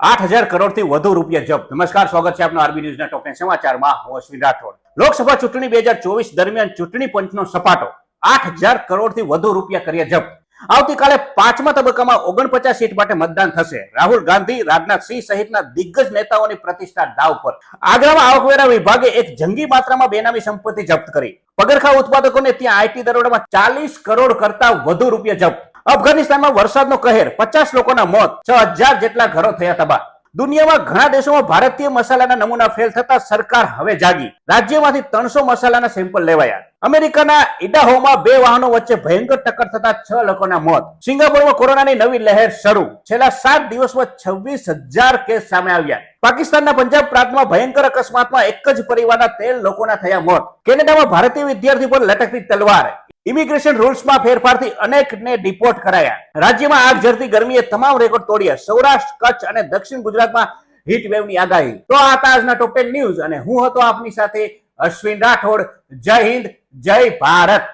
આઠ હજાર કરોડથી વધુ રૂપિયા જપ્ત. નમસ્કાર, સ્વાગત છે આપનું આરબી ન્યૂઝના ટોપ સમાચારમાં. હું અશ્વિન રાઠોડ. લોકસભા ચૂંટણી બે હજાર ચોવીસ દરમિયાન ચૂંટણી પંચનો સપાટો. આઠ હજાર કરોડથી વધુ રૂપિયા કર્યા જપ્ત. આવતીકાલે પાંચમા તબક્કામાં ઓગણપચાસ સીટ માટે મતદાન થશે. રાહુલ ગાંધી, રાજનાથ સિંહ સહિતના દિગ્ગજ નેતાઓની પ્રતિષ્ઠા દાવ પર. આગ્રામાં આવકવેરા વિભાગે એક જંગી માત્રામાં બેનામી સંપત્તિ જપ્ત કરી. પગરખા ઉત્પાદકોને ત્યાં આઈટી દરોડામાં ચાલીસ કરોડ કરતા વધુ રૂપિયા જપ્ત. અફઘાનિસ્તાનમાં વરસાદનો કહેર, પચાસ લોકોના મોત, છ હજાર જેટલા ઘરો થયા તબાહ. દુનિયામાં ઘણા દેશોમાં ભારતીય મસાલાના નમૂના ફેલ થતા સરકાર હવે જાગી. રાજ્યમાંથી ત્રણસો મસાલાના સેમ્પલ લેવાયા. અમેરિકાના ઇડાહોમાં બે વાહનો વચ્ચે ભયંકર ટક્કર થતા છ લોકોના મોત. સિંગાપુરમાં કોરોનાની નવી લહેર શરૂ. છેલ્લા સાત દિવસમાં છવ્વીસ હજાર કેસ સામે આવ્યા. પાકિસ્તાનના પંજાબ પ્રાંતમાં ભયંકર અકસ્માતમાં એક જ પરિવારના તેર લોકોના થયા મોત. કેનેડામાં ભારતીય વિદ્યાર્થી પર લટકતી તલવાર. ઇમિગ્રેશન રૂલ્સમાં ફેરફારથી અનેકને ડિપોર્ટ કરાયા. રાજ્યમાં આગ ઝરતી ગરમીએ તમામ રેકોર્ડ તોડ્યા. સૌરાષ્ટ્ર, કચ્છ અને દક્ષિણ ગુજરાતમાં હીટ વેવની આગાહી. તો આ હતા આજના ટોપ ટેન ન્યૂઝ અને હું હતો આપની સાથે અશ્વિન રાઠોડ. જય હિન્દ, જય ભારત.